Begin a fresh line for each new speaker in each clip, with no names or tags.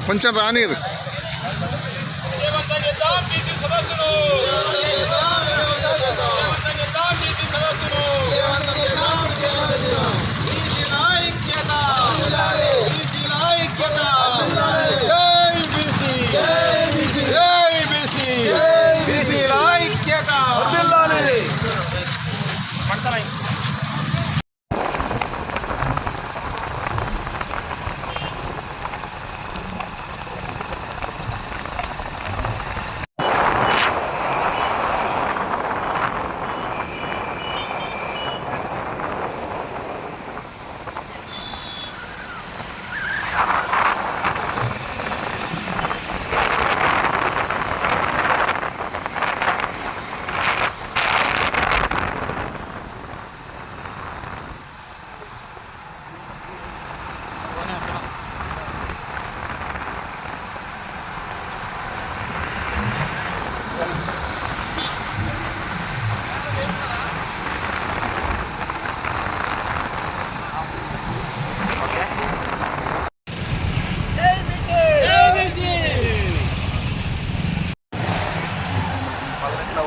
ಪಂಚರಾಣಿರು ದೇವತಾ ಗೆತಾ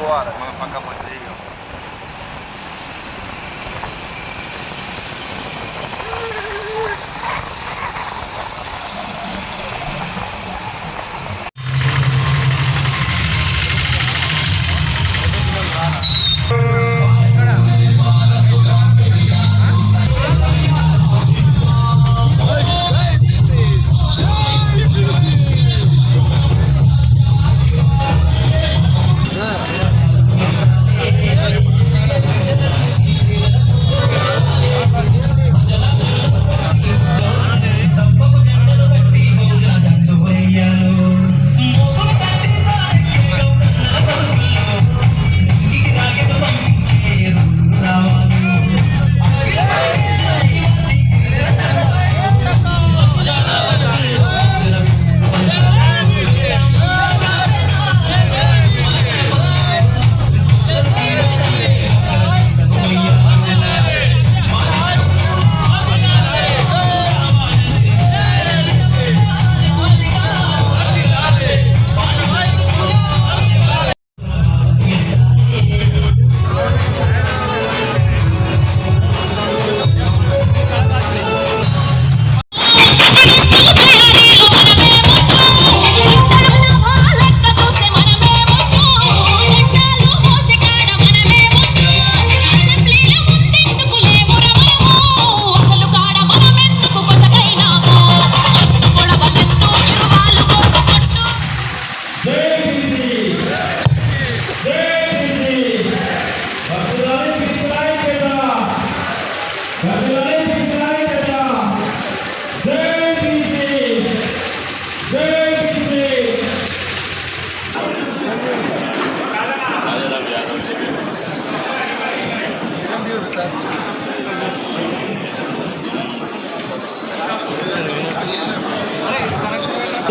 agora.
Mano, pra acabou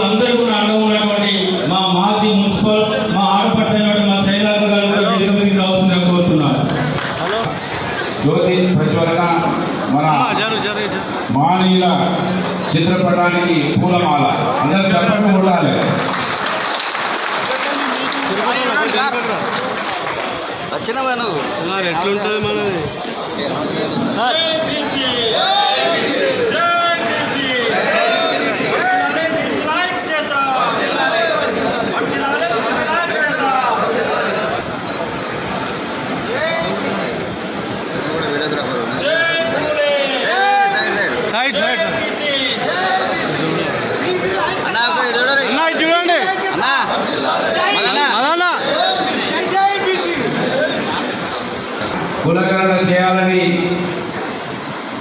అందరూ కూడా అండగా ఉన్నటువంటి మా మాజీ మున్సిపల్ మా ఆడపడుచు అయినటువంటి మా శైలాంధ్ర గారు రావాల్సిందిగా కోరుతున్నాను.
జ్యోతి ప్రజ్వలన మన మానీయుల చిత్రపటానికి పూలమాల. అందరు చెప్పక ఉండాలి.
అన్నా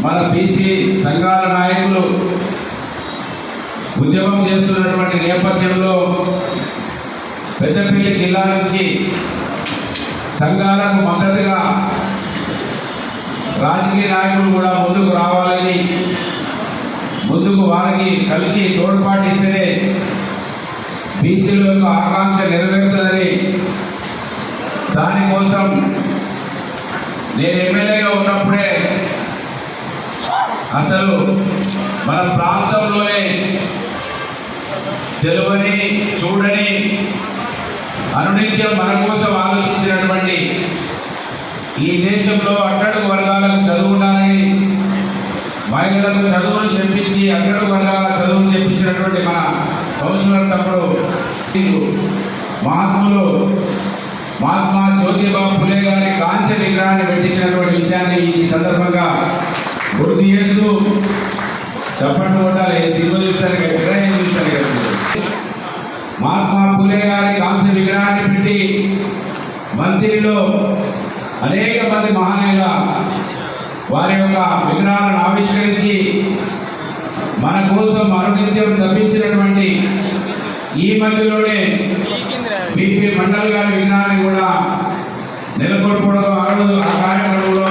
మన బీసీ సంఘాల నాయకులు ఉద్యమం చేస్తున్నటువంటి నేపథ్యంలో పెద్దపల్లి జిల్లా నుంచి సంఘాలకు మద్దతుగా రాజకీయ నాయకులు కూడా ముందుకు రావాలని ముందుకు వారికి కలిసి తోడ్పాటు ఇస్తేనే బీసీల యొక్క ఆకాంక్ష నెరవేరుతుందని దానికోసం నేను ఎమ్మెల్యేగా ఉన్నప్పుడే అసలు మన ప్రాంతంలోనే తెలువని చూడని అనునిత్యం మన కోసం ఆలోచించినటువంటి ఈ దేశంలో అట్టడుగు వర్గాలకు చదువున్నారని మహిళలకు చదువును చెప్పించి అట్టడుగు వర్గాల చదువును చెప్పించినటువంటి మన కౌన్సిలర్ తమ్ముడు మహాత్ములు మహాత్మా జ్యోతిబా పులే గారి కాంస్య విగ్రహాన్ని పెట్టించినటువంటి విషయాన్ని ఈ సందర్భంగా గుర్తు చేస్తూ చప్పట్లు కొట్టాలి. సినిమా చూస్తారు కదా ఏం చూస్తారు కదా మహాత్మా పూలే గారి కాంస్య విగ్రహాన్ని పెట్టి మంత్రిలో అనేక మంది మహానీయుల వారి యొక్క విగ్రహాలను ఆవిష్కరించి మన కోసం అనునిత్యం తప్పించినటువంటి ఈ మధ్యలోనే బీపీ మండల్ గారి విగ్రహాన్ని కూడా నెలకొల్పడం ఆ రోజు ఆ కార్యక్రమంలో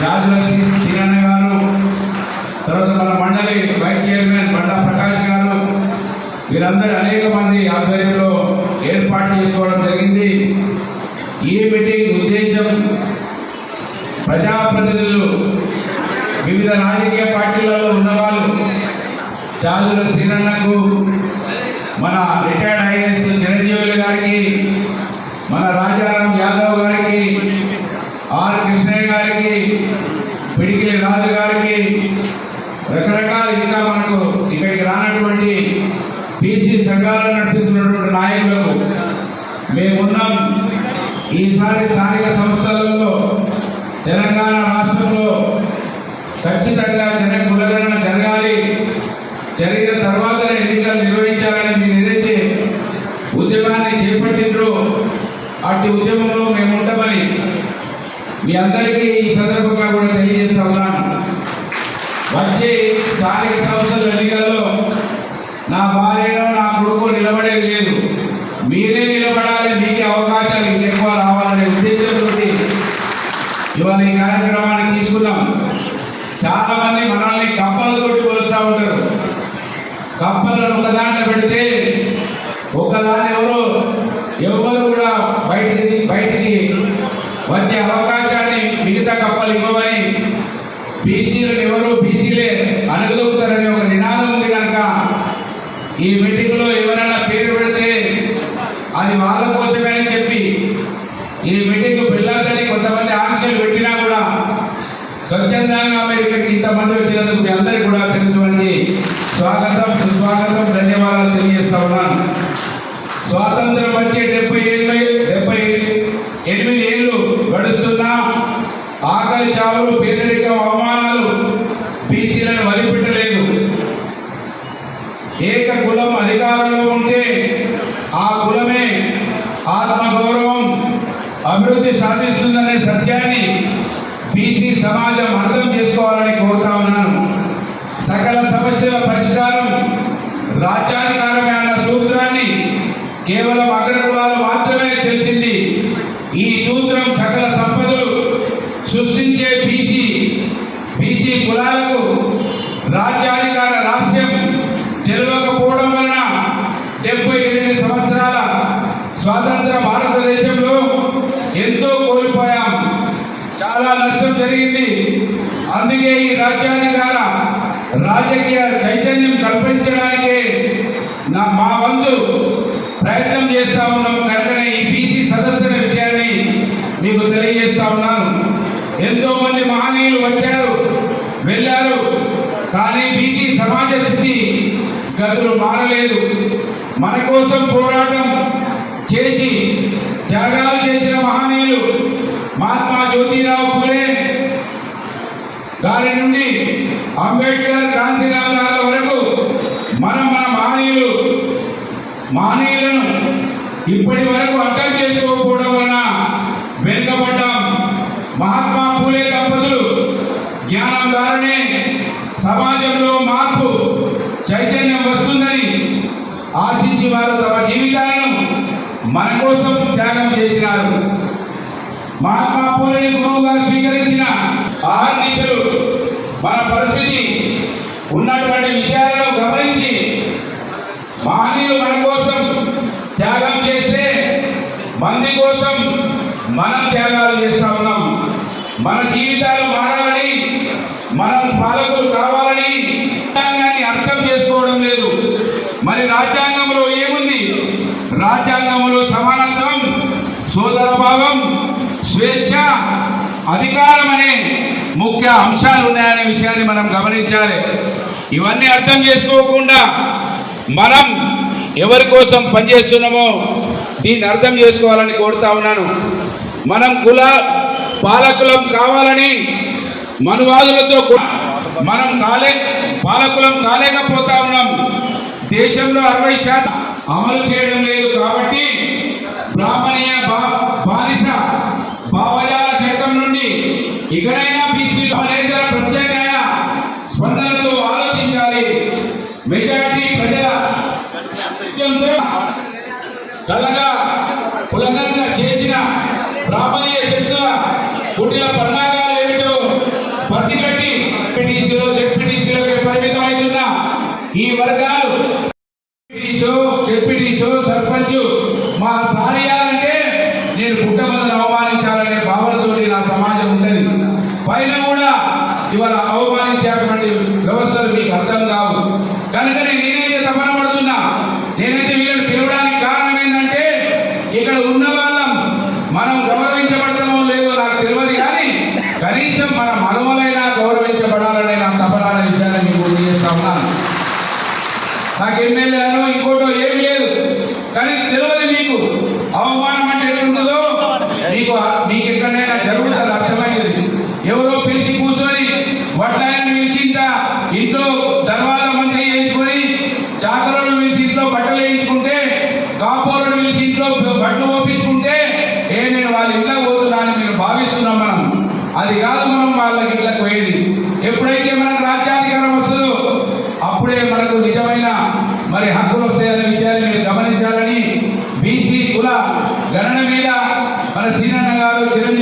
మన రాజుల గారు తర్వాత మన మండలి వైస్ చైర్మన్ బండా ప్రకాష్ గారు వీరందరూ అనేక మంది ఆధ్వర్యంలో ఏర్పాటు చేసుకోవడం జరిగింది. ఈ మీటింగ్ ఉద్దేశం ప్రజాప్రతినిధులు వివిధ రాజకీయ పార్టీలలో ఉన్నవాళ్ళు చాలుల శ్రీనన్నకు మన రిటైర్డ్ ఐఏఎస్ చిరంజీవులు గారికి మన రాజా ఈసారి స్థానిక సంస్థలు చాలా మంది మనల్ని కప్పలతోటి కొలుస్తూ ఉంటారు. కప్పలను ఒక దాంట్లో పెడితే ఒకదాని ఎవరు ఎవరు కూడా బయటికి బయటికి వచ్చే అవకాశాన్ని మిగతా కప్పలు ఇవ్వమని బీసీలను ఎవరు బీసీలే అనగలుగుతారనే ఒక నినాదం ఉంది కనుక ఈ మీటింగ్లో ఎవరైనా పేరు పెడితే అది వాళ్ళ కోసమే అని చెప్పి ఈ మీటింగ్ పిల్లలు స్వచ్ఛందంగా మీరు ఇక్కడికి ఇంతమంది వచ్చినందుకు మీ అందరికీ కూడా శిరస్సు వంచి స్వాగతం సుస్వాగతం ధన్యవాదాలు తెలియజేస్తా ఉన్నాను. స్వాతంత్రం వచ్చే డెబ్బై ఎనభై డెబ్బై ఎనిమిది ఏళ్ళు గడుస్తున్నా ఆకలి చావులు పేదరికం అవమానాలు బీసీలను వదిలిపెట్టలేదు ఏక కులం అధికారంలో ఉంటే ఆ కులమే ఆత్మగౌరవం అభివృద్ధి సాధిస్తుందనే సత్యాన్ని సమాజం అర్థం చేసుకోవాలని కోరుతా ఉన్నాను. సకల సమస్యల పరిష్కారం రాజ్యాధికారమే అన్న సూత్రాన్ని కేవలం అగ్రకులాలు మాత్రమే తెలిసింది. ఈ సూత్రం సకల సంపదలు సృష్టించే బీసీ బీసీ కులాలకు రాజ్యాధికార రాస్యం తెలియకపోవడం వలన డెబ్బై ఎనిమిది సంవత్సరాల స్వాతంత్ర భారత ఎంతో కోల్పోయాం చాలా నష్టం జరిగింది. అందుకే ఈ రాజ్యాధికార రాజకీయ చైతన్యం కల్పించడానికే నా మా వంతు ప్రయత్నం చేస్తా ఉన్నాం. కనుకనే ఈ బీసీ సదస్సుల విషయాన్ని మీకు తెలియజేస్తా ఉన్నాను. ఎంతో మంది మహనీయులు వచ్చారు వెళ్ళారు కానీ బీసీ సమాజ స్థితి గతులు మారలేదు. మన కోసం పోరాటం చేసి త్యాగాలు చేసిన మహనీయులు మహాత్మా జ్యోతిరావు పూలే దాని నుండి అంబేద్కర్ కాంతిరామ్ గారి వరకు మనం మన మహనీయులు మానవులను ఇప్పటి వరకు అర్థం చేసుకోకపోవడం వలన వెనుకబడ్డాం. మహాత్మా పూలే దంపతులు జ్ఞానం ద్వారానే సమాజంలో మార్పు చైతన్యం వస్తుందని ఆశించి వారు తమ జీవితాలను మన కోసం త్యాగం చేసినారు. మహాత్మా పూలని గురువుగా స్వీకరించిన ఆహర్నిశలు మన పరిస్థితి ఉన్నటువంటి విషయాలను గమనించి మహనీయులు మన కోసం త్యాగం చేస్తే మంది కోసం మనం త్యాగాలు చేస్తా ఉన్నాం. మన జీవితాలు మారాలని మనం పాలకులు కావాలని రాజ్యాంగాన్ని అర్థం చేసుకోవడం లేదు. మరి రాజ్యాంగంలో ఏముంది? రాజ్యాంగంలో సమానత్వం సోదరభావం స్వేచ్ఛ అధికారం అనే ముఖ్య అంశాలు ఉన్నాయనే విషయాన్ని మనం గమనించాలి. ఇవన్నీ అర్థం చేసుకోకుండా మనం ఎవరి కోసం పనిచేస్తున్నామో దీన్ని అర్థం చేసుకోవాలని కోరుతా ఉన్నాను. మనం కుల పాలకులం కావాలని మనువాదులతో మనం కాలే పాలకులం కాలేకపోతా ఉన్నాం. దేశంలో అరవై శాతం అమలు చేయడం లేదు కాబట్టి బ్రాహ్మణీయ బా- బానిస భావజాల చట్టం నుండి ఇకనైనా ఈ వర్గాలు ఎంపీటీసో సర్పంచ్ మా సారియాలంటే నేను పుట్టమన్న అవమానించాలనే భావనతోటి నా సమాజం ఉండేది పైన కూడా ఇవాళ అవమానించేటువంటి వ్యవస్థలు మీకు అర్థం కావు కనుకనే నేనైతే తపన పడుతున్నా నేనైతే వీళ్ళని పిలవడానికి కారణం ఏంటంటే ఇక్కడ ఉన్న వాళ్ళం మనం గౌరవించబడటమో లేదో నాకు తెలియదు కానీ కనీసం మన మనవలైనా గౌరవించబడాలనే నా తపన అనే విషయాన్ని మీకు గుర్తు చేస్తా ఉన్నాను నాకు ఎమ్మెల్యే అనో ఇంకోటో ఏమి లేదు. కానీ తెలియదు నీకు. అవమానం అంటే ఎట్లుంటుందో? నీకు నీకు ఎక్కడైనా జరుగుతుంది అర్థమైనది ఎవరో పిలిచి కూర్చొని వడ్డాయని పిలిచి ఇంత ఇంట్లో దర్వాజా మంచిగా వేయించుకొని చాకరోళ్ళు పిలిచి ఇంట్లో బట్టలు వేయించుకుంటే కాపోలను పిలిచి ఇంట్లో బట్టలు ఒప్పించుకుంటే ఏ నేను వాళ్ళ ఇంట్లో పోతున్నా అని మీరు భావిస్తున్నాం మనం. అది కాదు మనం వాళ్ళకి ఇళ్ళకి పోయేది. ఎప్పుడైతే మనకు రాజ్యాధికారం వస్తుందో అప్పుడే మనకు నిజమైన మరి హక్కులు వస్తాయనే విషయాన్ని మీరు గమనించాలని బీసీ కుల గణన మీద మన సీనన్న గారు చిరంజీవి